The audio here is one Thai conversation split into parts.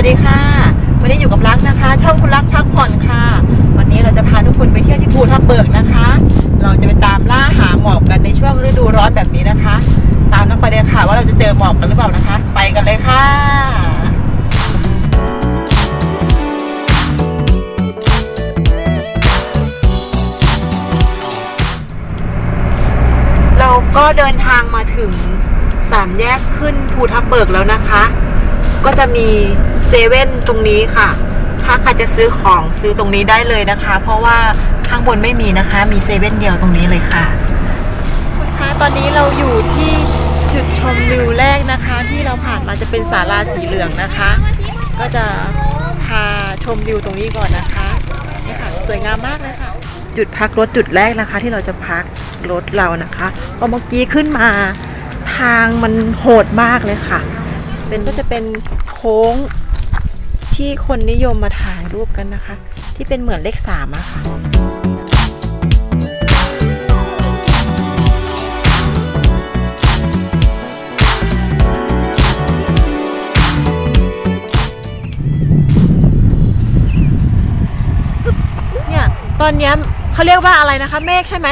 วัสดีค่ะ วันนี้อยู่กับรักนะคะ ช่องคุณรักพักผ่อนค่ะ วันนี้เราจะพาทุกคนไปเที่ยวที่ภูทับเบิกนะคะ เราจะไปตามล่าหาหมอกกันในช่วงฤดูร้อนแบบนี้นะคะ ตามนักไปเลยค่ะว่าเราจะเจอหมอกกันหรือเปล่านะคะ ไปกันเลยค่ะ เราก็เดินทางมาถึงสามแยกขึ้นภูทับเบิกแล้วนะคะ ก็จะมีเซเว่นตรงนี้ค่ะ ถ้าใครจะซื้อของซื้อตรงนี้ได้เลยนะคะ เพราะว่าข้างบนไม่มีนะคะ มีเซเว่นเดียวตรงนี้เลยค่ะคุณคะตอนนี้เราอยู่ที่จุดชมวิวแรกนะคะ ที่เราผ่านมาจะเป็นศาลาสีเหลืองนะคะ ก็จะพาชมวิวตรงนี้ก่อนนะคะนี่ค่ะสวยงามมากเลยค่ะจุดพักรถจุดแรกนะคะ ที่เราจะพักรถเรานะคะเพราะเมื่อกี้ขึ้นมาทางมันโหดมากเลยค่ะ เป็นก็จะเป็นโค้งที่คนนิยมมาถ่ายรูปกันนะคะ ที่เป็นเหมือนเลขสามอะค่ะเนี่ยตอนเนี้ยเขาเรียกว่าอะไรนะคะ เมฆใช่ไหม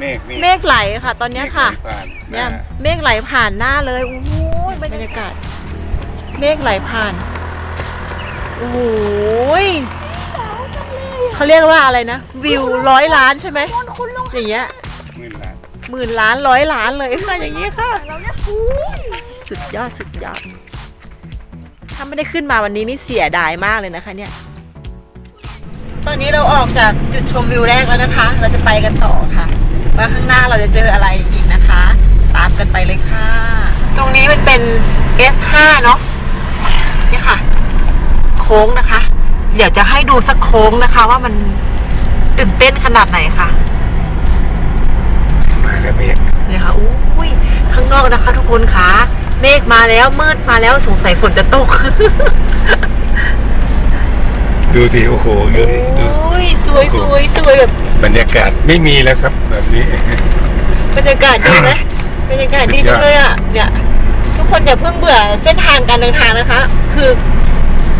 เมฆเมฆไหลค่ะ ตอนเนี้ยค่ะผ่านเนี่ยเมฆไหลผ่านหน้าเลยโอ้โหบรรยากาศ เมฆไหลผ่าน โอ้โหยเขาเรียกว่าอะไรนะ วิวร้อยล้านใช่ไหมอย่างเงี้ยหมื่นล้านหมื่นล้านร้อยล้านเลยค่ะอย่างนี้ค่ะสุดยอดสุดยอด ถ้าไม่ได้ขึ้นมาวันนี้นี่เสียดายมากเลยนะคะเนี่ย ตอนนี้เราออกจากจุดชมวิวแรกแล้วนะคะ เราจะไปกันต่อค่ะ ว่าข้างหน้าเราจะเจออะไรอีกนะคะ ตามกันไปเลยค่ะ ตรงนี้มันเป็น S5 เนาะ นี่ค่ะ โค้งนะคะ เดี๋ยวจะให้ดูสักโค้งนะคะ ว่ามันตื่นเต้นขนาดไหนค่ะมาแล้วเมฆเนี่ยค่ะอุ้ยข้างนอกนะคะ ทุกคนคะเมฆมาแล้วมืดมาแล้วสงสัยฝนจะตก ดูสิโอ้โหดูดิดูอุ้ยสวยสวยสวยแบบบรรยากาศไม่มีแล้วครับ แบบนี้ บรรยากาศดีไหมบรรยากาศดีจังเลยอะเนี่ยทุก คนอย่าเพิ่งเบื่อเส้นทางการเดินทางนะคะ คือ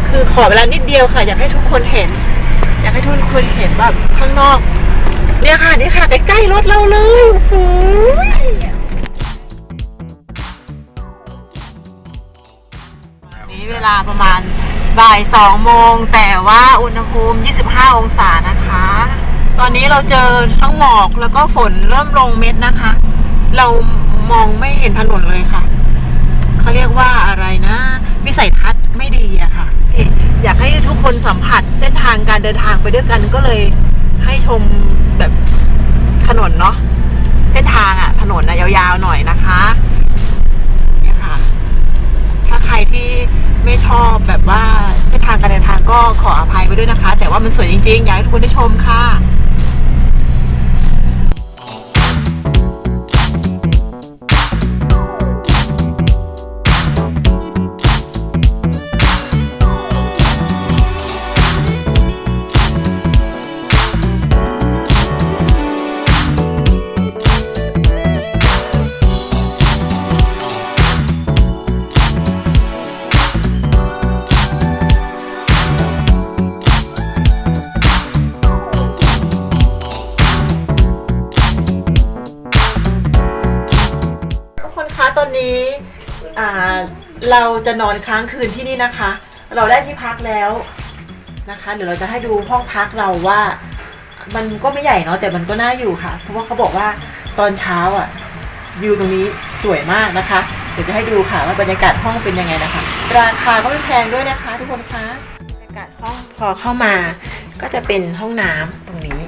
คือขอเวลานิดเดียวค่ะ อยากให้ทุกคนเห็น อยากให้ทุกคนเห็นแบบข้างนอก เนี่ยค่ะนี่ค่ะใกล้ๆรถเราเลยโอ้โหนี้เวลาประมาณบ่ายสองโมง แต่ว่าอุณหภูมิ 25 องศานะคะ ตอนนี้เราเจอทั้งหมอกแล้วก็ฝนเริ่มลงเม็ดนะคะ เรามองไม่เห็นถนนเลยค่ะ เขาเรียกว่าอะไรนะ วิสัยทัศน์ไม่ดีอะค่ะ อยากให้ทุกคนสัมผัสเส้นทางการเดินทางไปด้วยกันก็เลยให้ชมแบบถนนเนาะเส้นทางอะถนนนะยาวๆหน่อยนะคะเนี่ยค่ะ ถ้าใครที่ไม่ชอบแบบว่าเส้นทางการเดินทางก็ขออภัยไปด้วยนะคะ แต่ว่ามันสวยจริงๆ อยากให้ทุกคนได้ชมค่ะ เราจะนอนค้างคืนที่นี่นะคะ เราได้ที่พักแล้วนะคะ เดี๋ยวเราจะให้ดูห้องพักเราว่า มันก็ไม่ใหญ่เนาะแต่มันก็น่าอยู่ค่ะ เพราะว่าเขาบอกว่าตอนเช้าอะวิวตรงนี้สวยมากนะคะ เดี๋ยวจะให้ดูค่ะว่าบรรยากาศห้องเป็นยังไงนะคะ ราคาก็ไม่แพงด้วยนะคะ ทุกคนคะบรรยากาศห้องพอเข้ามา ก็จะเป็นห้องน้ำตรงนี้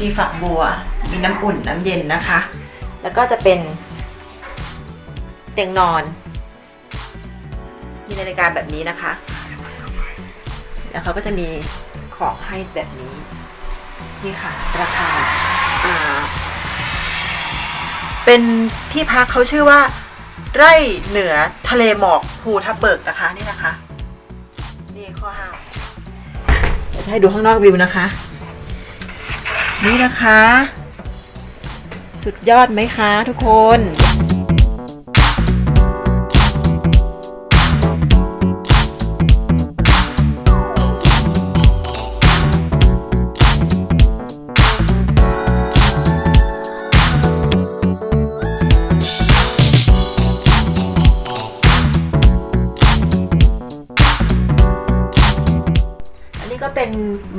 มีฝักบัว มีน้ำอุ่นน้ำเย็นนะคะ แล้วก็จะเป็น ตียงนอน มีนาฬิกาแบบนี้นะคะ แล้วเขาก็จะมีของให้แบบนี้ นี่ค่ะ ราคาอ่าเป็นที่พักเขาชื่อว่า ไร่เหนือทะเลหมอกภูทับเบิกนะคะนี่นะคะ นี่ข้อห้ามจะให้ดูข้างนอกวิวนะคะ นี่นะคะ สุดยอดไหมคะทุกคน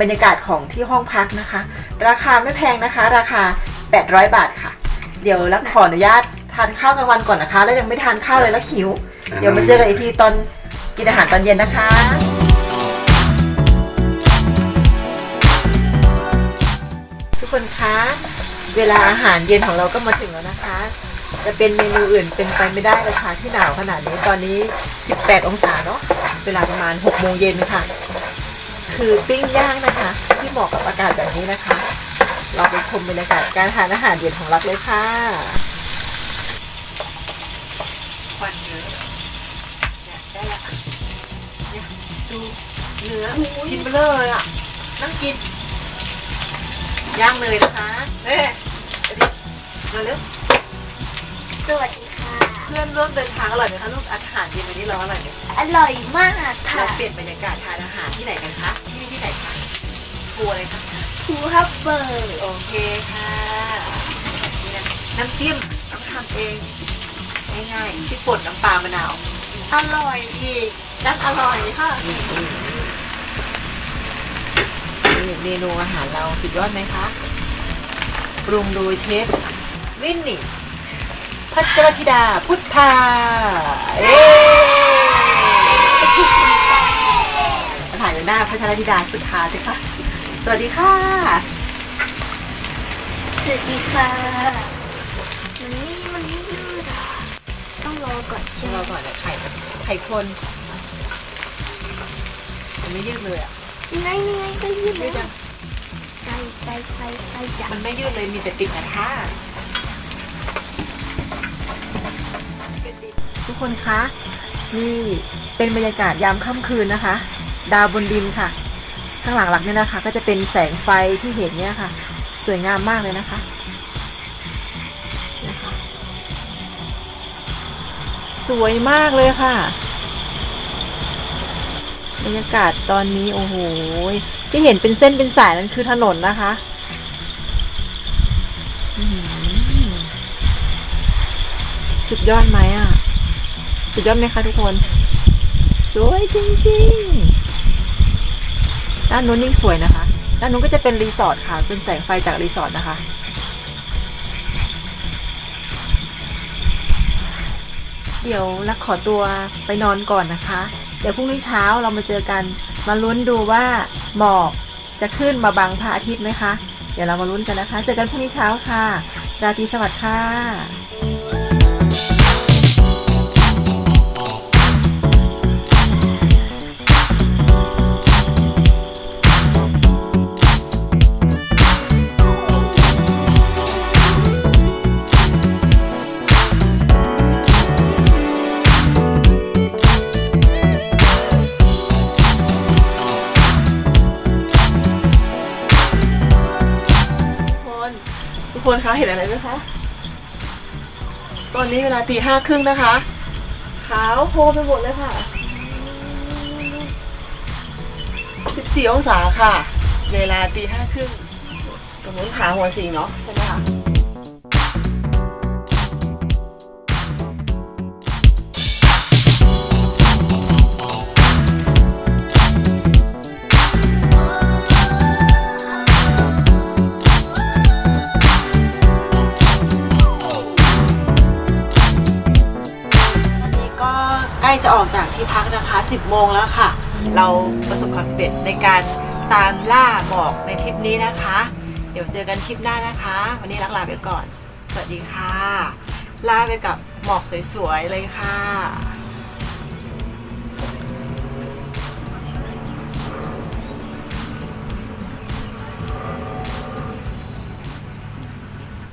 บรรยากาศของที่ห้องพักนะคะ ราคาไม่แพงนะคะ ราคา 800 บาทค่ะ เดี๋ยวลักขออนุญาตทานข้าวกลางวันก่อนนะคะ แล้วยังไม่ทานข้าวเลยแล้วหิว เดี๋ยวมาเจอกันอีกทีตอนกินอาหารตอนเย็นนะคะ ทุกคนคะเวลาอาหารเย็นของเราก็มาถึงแล้วนะคะ จะเป็นเมนูอื่นเป็นไปไม่ได้เลยค่ะที่หนาวขนาดนี้ตอนนี้ 18 องศาเนาะเวลาประมาณ 6 โมงเย็นค่ะ คือปิ้งย่างนะคะ ที่เหมาะกับอากาศแบบนี้นะคะ เราไปชมบรรยากาศการทานอาหารเย็นของรักเลยค่ะควันเยอะเนี่ยได้ละเนี่ยดูเนื้อชิ้นเบลอเลยอะนั่งกินย่างเลยนะคะเอ๊ะเอาดิมาเร็วสวัสดีค่ะเพื่อนร่วมเดินทางอร่อยไหมคะลูกอาหารเย็นวันนี้เราอร่อยไหมอร่อยมากเราค่ะเปลี่ยนบรรยากาศทานอาหารที่ไหนกันคะที่นี่ที่ไหนคะครัวเลยคะภูฮับเบิร์กโอเคค่ะนี่นะน้ำจิ้มต้องทำเองง่ายๆที่ป่นน้ำปลามะนาวอร่อยอีกน้ำอร่อยค่ะนี่เมนูอาหารเราสุดยอดไหมคะปรุงโดยเชฟวินนี่ พัชรธิดาพุทธาเอ๊มาถ่ายอยู่หน้าพัชรธิดาพุทธาสิคะสวัสดีค่ะ สวัสดีค่ะ มันนี่มันไม่ยืดอะต้องรอก่อนใช่ไหมเราก่อนเนี่ยไข่ไข่คนมันไม่ยืดเลยอะยังไงยังไงก็ยืดยืดแล้ยัวงไปไปไปไปจับมันไม่ยืดเลยมีแต่ติดกระทะ ทุกคนคะนี่เป็นบรรยากาศยามค่ำคืนนะคะ ดาวบนดินค่ะ ข้างหลังหลักเนี่ยนะคะ ก็จะเป็นแสงไฟที่เห็นเนี่ยค่ะ สวยงามมากเลยนะคะนะคะ สวยมากเลยค่ะบรรยากาศตอนนี้โอ้โหที่เห็นเป็นเส้นเป็นสายนั่นคือถนนนะคะ สุดยอดไหมอะ สุดยอดไหมคะทุกคน สวยจริงๆ ด้านนู้นยิ่งสวยนะคะ ด้านนู้นก็จะเป็นรีสอร์ทค่ะ เป็นแสงไฟจากรีสอร์ทนะคะ เดี๋ยวลักขอตัวไปนอนก่อนนะคะ เดี๋ยวพรุ่งนี้เช้าเรามาเจอกัน มาลุ้นดูว่าหมอกจะขึ้นมาบังพระอาทิตย์ไหมคะ เดี๋ยวเรามาลุ้นกันนะคะ เจอกันพรุ่งนี้เช้าค่ะ ราตรีสวัสดิ์ค่ะ เห็นอะไรไหมคะ ตอนนี้เวลาตีห้าครึ่งนะคะ ขาวโพลนไปหมดเลยค่ะ 14 องศาค่ะ เวลาตีห้าครึ่งตรงนู้นผาหัวสิงเนาะใช่ไหมคะ 10 โมงแล้วค่ะ เราประสบความสำเร็จในการตามล่าหมอกในทริปนี้นะคะ เดี๋ยวเจอกันคลิปหน้านะคะ วันนี้ลักลาไปก่อน สวัสดีค่ะ ลาไปกับหมอกสวยๆเลยค่ะ